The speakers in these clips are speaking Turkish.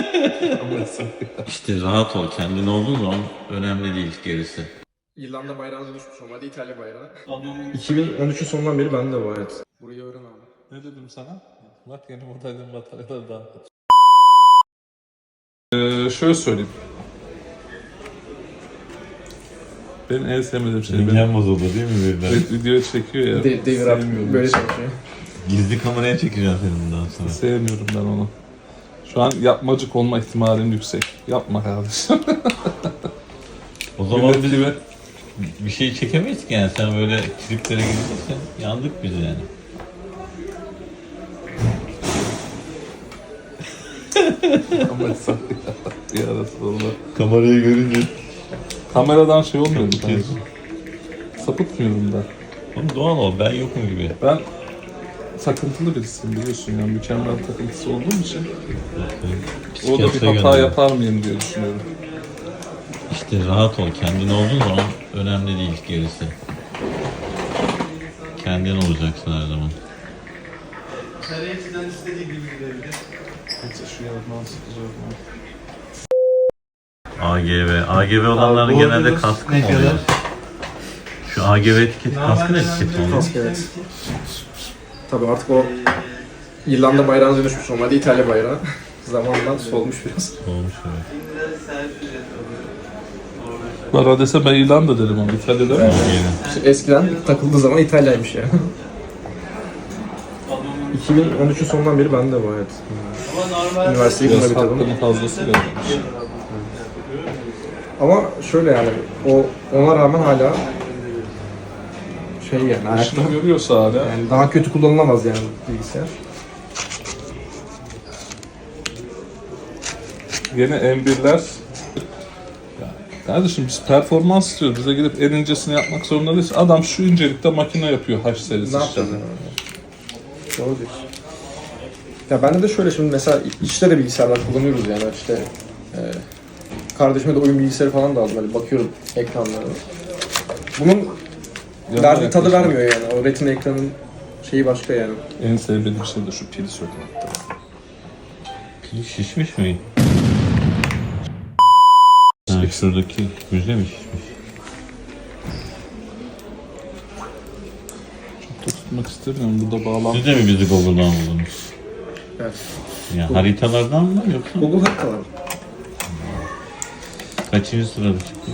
İşte rahat ol. Kendin olduğun zaman önemli değil gerisi. İrlanda bayrağınıza düşmüş normalde İtalya bayrağı. 2013'ün sonundan beri bende bu hayat. Burayı öğren abi. Ne dedim sana? Bak yeni modelin bataryaları daha ee, şöyle söyleyeyim. Benim en sevmediğim şey Dünya bozuldu değil mi birden? video çekiyor ya. De devir sevmiyorum. böyle çalışıyor. Gizli kameraya çekeceğim seni bundan sonra. Sevmiyorum ben onu. Şu an yapmacık olma ihtimalim yüksek. Yapma kardeşim. O zaman Millet biz gibi. bir şey çekemeyiz ki yani sen böyle triplere girirsen yandık biz yani. Ama sen ya Resulallah. Kamerayı görünce Kameradan şey olmuyor mu? Sapıtmıyorum da. Oğlum doğal ol ben yokum gibi. Ben takıntılı birisiyim biliyorsun yani mükemmel takıntısı olduğum için orada bir Psikiyatriye hata gönder. yapar mıyım diye düşünüyorum. İşte rahat ol. Kendin olduğun zaman önemli değil gerisi. Kendin olacaksın her zaman. Neresinden istediği gibi gidebilir. Neyse şu yandan sıkacağım. AGV. AGV olanların Abi, genelde borcunuz kaskı ne mı oluyor? kadar? Şu AGV etiketi kaskın etiketi oluyor. Kask evet. Tabii artık o İrlanda bayrağınıza düşmüş normalde İtalya bayrağı. Zamanla solmuş biraz. Olmuş evet. Bana dese ben İrlanda derim ama İtalya'da mı? AGV. İşte eskiden takıldığı zaman İtalya'ymış ya. 2013'ün sonundan beri bende bu hayat. Ama normal Üniversiteyi bununla Biraz bitirdim. hakkının fazlası gelmiş. Ama şöyle yani o ona rağmen hala şey yani ayakta. İşini görüyorsa hala Yani daha kötü kullanılamaz yani bilgisayar. Gene M1'ler Ya Kardeşim biz performans istiyoruz. Bize gidip en incesini yapmak zorunda değiliz. Adam şu incelikte makine yapıyor H serisi Ne işte. yapacaksın yani? Doğru diyorsun. Ya bende de şöyle şimdi mesela işte de bilgisayarlar kullanıyoruz yani işte e, kardeşime de oyun bilgisayarı falan da aldım hani bakıyorum ekranlarına. Bunun Verdiği tadı vermiyor yani o retina ekranın şeyi başka yani. En sevdiğim şey de şu pili sökmek. Pil şişmiş mi? Ha, şuradaki yüzde mi şişmiş? Çok da tutmak istemiyorum. Burada bağlantı. Siz de mi bizi Google'dan buldunuz? Evet. Ya haritalardan mı yoksa Google haritalar. kaçıncı sırada çıktı?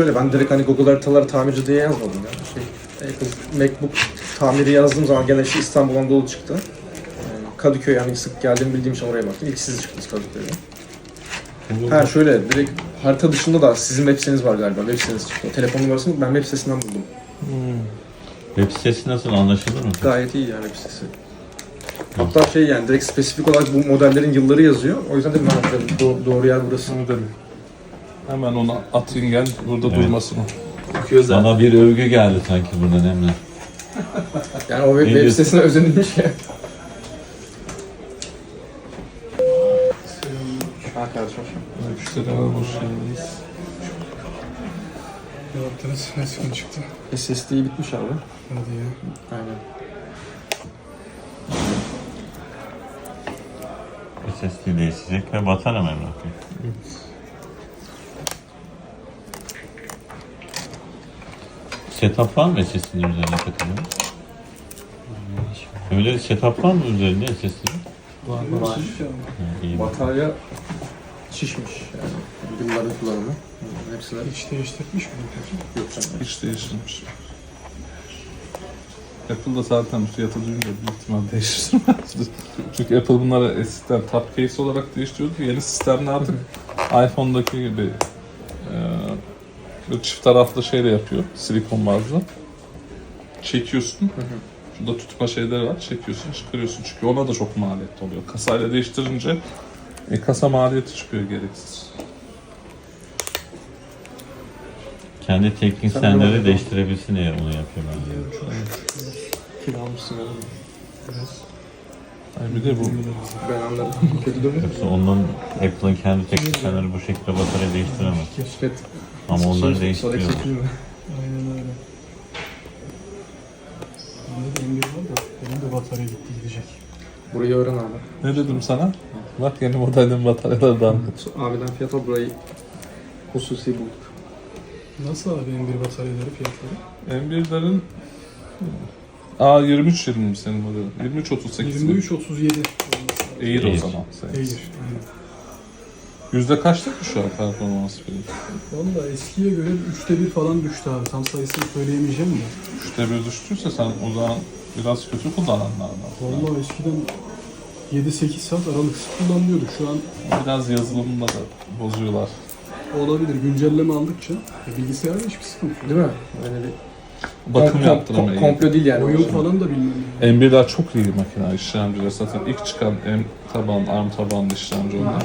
Şöyle ben direkt hani Google haritaları tamirci diye yazmadım ya. Şey, Macbook tamiri yazdığım zaman gene işte İstanbul Anadolu çıktı. Yani Kadıköy yani sık geldiğimi bildiğim için oraya baktım. İlk siz çıktınız Kadıköy'de. Ha şöyle direkt harita dışında da sizin web siteniz var galiba. Web siteniz çıktı. O telefon numarasını ben web sitesinden buldum. Web sitesi nasıl anlaşılır mı? Gayet iyi yani web sitesi. Hatta şey yani direkt spesifik olarak bu modellerin yılları yazıyor. O yüzden dedim ben doğru yer burası. Dedim. Hemen ona atayım gel burada Evet. durmasın o. Bana bir övgü geldi sanki buradan Emre. Yani o web, web sitesine özenilmiş ya. Hoş geldiniz. Ne yaptınız? Ne sıkıntı çıktı? SSD bitmiş abi. Hadi ya. Aynen. SSD değişecek ve batarya mı Emre? Setup var mı SSD'nin üzerine takılı? Öyle setup var mı üzerinde SSD'nin? Var Var. İyi. Batarya şişmiş yani. Yılların kullanımı. Hepsi de Hiç değiştirmiş mi peki? yok canım. Hiç değiştirmiş. Apple'da zaten fiyatı duyunca büyük ihtimal değiştirmezdi. Çünkü Apple bunları eskiden top case olarak değiştiriyordu. Yeni sistemde artık iPhone'daki gibi e, böyle çift taraflı şey de yapıyor. Silikon bazlı. Çekiyorsun. Şurada tutma şeyleri var. Çekiyorsun, çıkarıyorsun. Çünkü ona da çok maliyetli oluyor. Kasayla değiştirince e, kasa maliyeti çıkıyor gereksiz. Kendi teknisyenleri değiştirebilsin diye onu yapıyor bence. Kiralamışsın oğlum. Ay bir de bu Ben anladım. Kötü durmuyor Yoksa ondan Apple'ın kendi teknisyenleri bu şekilde batarya değiştiremez. Keşfet. Ama onları değiştiriyor. 800 mü? Aynen öyle. Bende de M1 var da benim de batarya gitti gidecek. Burayı öğren abi. Ne dedim sana? Bak yeni modelin bataryalardan. Abiden fiyata burayı hususi bulduk. Nasıl abi M1 bataryaları fiyatları? M1'lerin A23 20 senin modelin. 23 38 mi? 23 37. Eğir o Eğir. zaman. senin. Eğir. Aynen. Yüzde kaçta ki şu an performans film? Valla eskiye göre 3'te 1 falan düştü abi. Tam sayısını söyleyemeyeceğim de. Üçte bir düştüyse sen o zaman biraz kötü kullananlardan. Valla eskiden 7-8 saat aralıksız kullanılıyordu. Şu an Biraz yazılımında da bozuyorlar. olabilir. Güncelleme aldıkça e, bilgisayarda hiçbir sıkıntı yok. Değil mi? Öyle bir Bakım kom- yaptırmayı. kom- komplo değil yani. Oyun falan da yani. M1'ler çok iyi makine işlemciler. Zaten ilk çıkan M taban, ARM tabanlı işlemci onlar.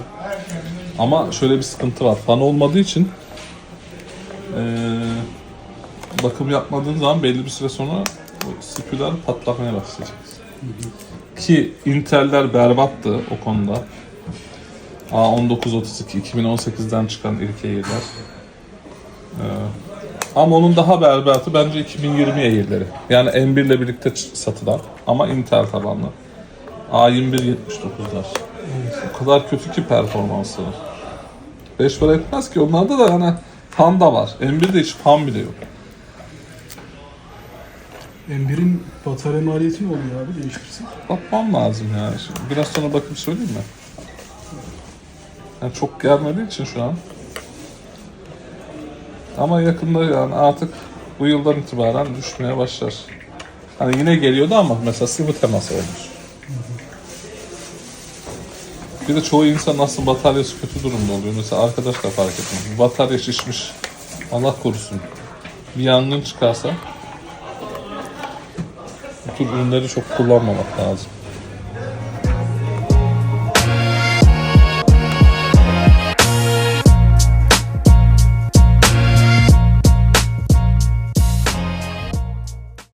Ama şöyle bir sıkıntı var. Fan olmadığı için eee, bakım yapmadığın zaman belli bir süre sonra o CPU'lar patlamaya başlayacak. Ki Intel'ler berbattı o konuda. A1932 2018'den çıkan ilk Eğirler. Eee, ama onun daha berbatı bence 2020 Eğirleri. Yani M1 ile birlikte satılan ama Intel tabanlı. A2179'lar. O kadar kötü ki performansları. 5 para etmez ki onlarda da yani fan da var. M1'de hiç fan bile yok. M1'in batarya maliyeti ne oluyor abi değiştirsek? Bakmam lazım yani. Şimdi biraz sonra bakıp söyleyeyim mi? Yani çok gelmediği için şu an. Ama yakında yani artık bu yıldan itibaren düşmeye başlar. Hani yine geliyordu ama mesela sıvı temas olmuş. Bir de çoğu insan aslında bataryası kötü durumda oluyor. Mesela arkadaş da fark etmiş. Batarya şişmiş. Allah korusun. Bir yangın çıkarsa bu tür ürünleri çok kullanmamak lazım.